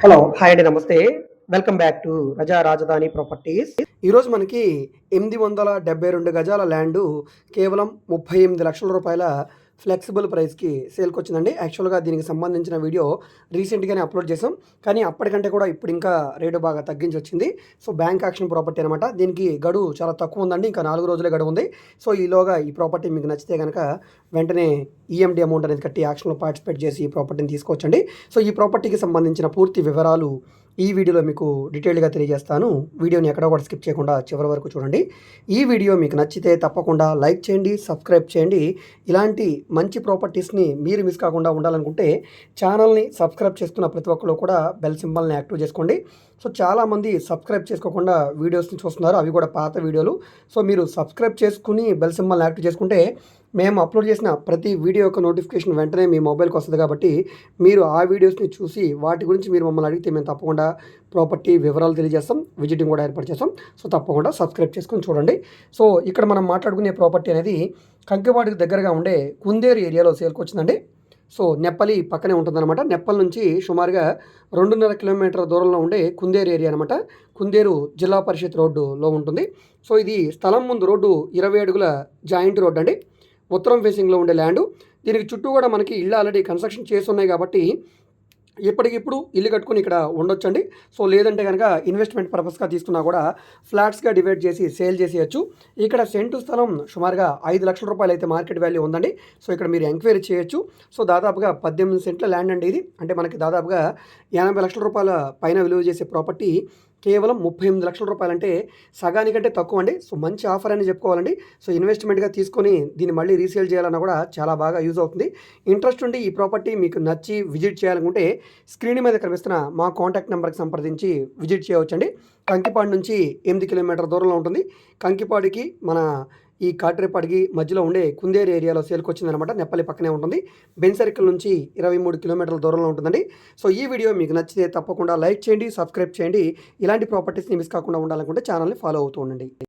Hello hi అండి నమస్తే. Welcome back to రజా రాజధాని ప్రాపర్టీస్ ఈరోజు మనకి ఎనిమిది వందల డెబ్బై రెండు గజాల ల్యాండ్ కేవలం ముప్పై ఎనిమిది లక్షల రూపాయల ఫ్లెక్సిబుల్ ప్రైస్కి సేల్కి వచ్చిందండి యాక్చువల్గా దీనికి సంబంధించిన వీడియో రీసెంట్గానే అప్లోడ్ చేసాం కానీ అప్పటికంటే కూడా ఇప్పుడు ఇంకా రేటు బాగా తగ్గించి వచ్చింది. సో బ్యాంక్ యాక్షన్ ప్రాపర్టీ అనమాట దీనికి గడువు చాలా తక్కువ ఉందండి. ఇంకా నాలుగు రోజులే గడువు ఉంది. సో ఈలోగా ఈ ప్రాపర్టీ మీకు నచ్చితే కనుక వెంటనే ఈఎండి అమౌంట్ అనేది కట్టి యాక్షన్లో పార్టిసిపేట్ చేసి ఈ ప్రాపర్టీని తీసుకోవచ్చండి. సో ఈ ప్రాపర్టీకి సంబంధించిన పూర్తి వివరాలు ఈ వీడియోలో మీకు డీటెయిల్గా తెలియజేస్తాను. వీడియోని ఎక్కడ కూడా స్కిప్ చేయకుండా చివరి వరకు చూడండి. ఈ వీడియో మీకు నచ్చితే తప్పకుండా లైక్ చేయండి సబ్స్క్రైబ్ చేయండి. ఇలాంటి మంచి ప్రాపర్టీస్ని మీరు మిస్ కాకుండా ఉండాలనుకుంటే ఛానల్ని సబ్స్క్రైబ్ చేసుకున్న ప్రతి ఒక్కరు కూడా బెల్ సింబల్ని యాక్టివ్ చేసుకోండి. సో చాలామంది సబ్స్క్రైబ్ చేసుకోకుండా వీడియోస్ని చూస్తున్నారు. అవి కూడా పాత వీడియోలు. సో మీరు సబ్స్క్రైబ్ చేసుకుని బెల్ సింబల్ని యాక్టివ్ చేసుకుంటే మేము అప్లోడ్ చేసిన ప్రతి వీడియో యొక్క నోటిఫికేషన్ వెంటనే మీ మొబైల్కి వస్తుంది కాబట్టి మీరు ఆ వీడియోస్ని చూసి వాటి గురించి మీరు మమ్మల్ని అడిగితే మేము తప్పకుండా ప్రాపర్టీ వివరాలు తెలియజేస్తాం. విజిటింగ్ కూడా ఏర్పాటు చేస్తాం. సో తప్పకుండా సబ్స్క్రైబ్ చేసుకొని చూడండి. సో ఇక్కడ మనం మాట్లాడుకునే ప్రాపర్టీ అనేది కంకిపాడికి దగ్గరగా ఉండే కుందేరు ఏరియాలో సేల్కి వచ్చిందండి. సో నెప్పలి పక్కనే ఉంటుందన్నమాట. నెప్పల్ నుంచి సుమారుగా రెండున్నర కిలోమీటర్ దూరంలో ఉండే కుందేరు ఏరియా అనమాట కుందేరు జిల్లా పరిషత్ రోడ్డులో ఉంటుంది. సో ఇది స్థలం ముందు రోడ్డు ఇరవై అడుగుల జాయింట్ రోడ్ అండి ఉత్తరం ఫేసింగ్లో ఉండే ల్యాండ్. దీనికి చుట్టూ కూడా మనకి ఇల్లు ఆల్రెడీ కన్స్ట్రక్షన్ చేసి ఉన్నాయి కాబట్టి ఇప్పటికిప్పుడు ఇల్లు కట్టుకుని ఇక్కడ ఉండొచ్చండి. సో లేదంటే కనుక ఇన్వెస్ట్మెంట్ పర్పస్గా తీసుకున్నా కూడా ఫ్లాట్స్గా డివైడ్ చేసి సేల్ చేసేయచ్చు. ఇక్కడ సెంటు స్థలం సుమారుగా ఐదు లక్షల రూపాయలు అయితే మార్కెట్ వాల్యూ ఉందండి. సో ఇక్కడ మీరు ఎంక్వైరీ చేయొచ్చు. సో దాదాపుగా పద్దెనిమిది సెంట్ల ల్యాండ్ అండి ఇది. అంటే మనకి దాదాపుగా ఎనభై లక్షల రూపాయల పైన విలువ చేసే ప్రాపర్టీ కేవలం ముప్పై ఎనిమిది లక్షల రూపాయలు అంటే సగానికంటే తక్కువ అండి. సో మంచి ఆఫర్ అని చెప్పుకోవాలండి. సో ఇన్వెస్ట్మెంట్గా తీసుకొని దీన్ని మళ్ళీ రీసేల్ చేయాలన్నా కూడా చాలా బాగా యూజ్ అవుతుంది. ఇంట్రెస్ట్ ఉండి ఈ ప్రాపర్టీ మీకు నచ్చి విజిట్ చేయాలనుకుంటే స్క్రీన్ మీద కనిపిస్తున్న మా కాంటాక్ట్ నెంబర్కి సంప్రదించి విజిట్ చేయవచ్చండి. కంకిపాడు నుంచి ఎనిమిది కిలోమీటర్ దూరంలో ఉంటుంది. కంకిపాడికి మన ఈ కాట్రేపాడికి మధ్యలో ఉండే కుందేరు ఏరియాలో సేల్కి వచ్చిందనమాట నెప్పలి పక్కనే ఉంటుంది. బెన్ సర్కిల్ నుంచి ఇరవై మూడు కిలోమీటర్ల దూరంలో ఉంటుందండి. సో ఈ వీడియో మీకు నచ్చితే తప్పకుండా లైక్ చేయండి సబ్స్క్రైబ్ చేయండి. ఇలాంటి ప్రాపర్టీస్ని మిస్ కాకుండా ఉండాలనుకుంటే ఛానల్ని ఫాలో అవుతూ ఉండండి.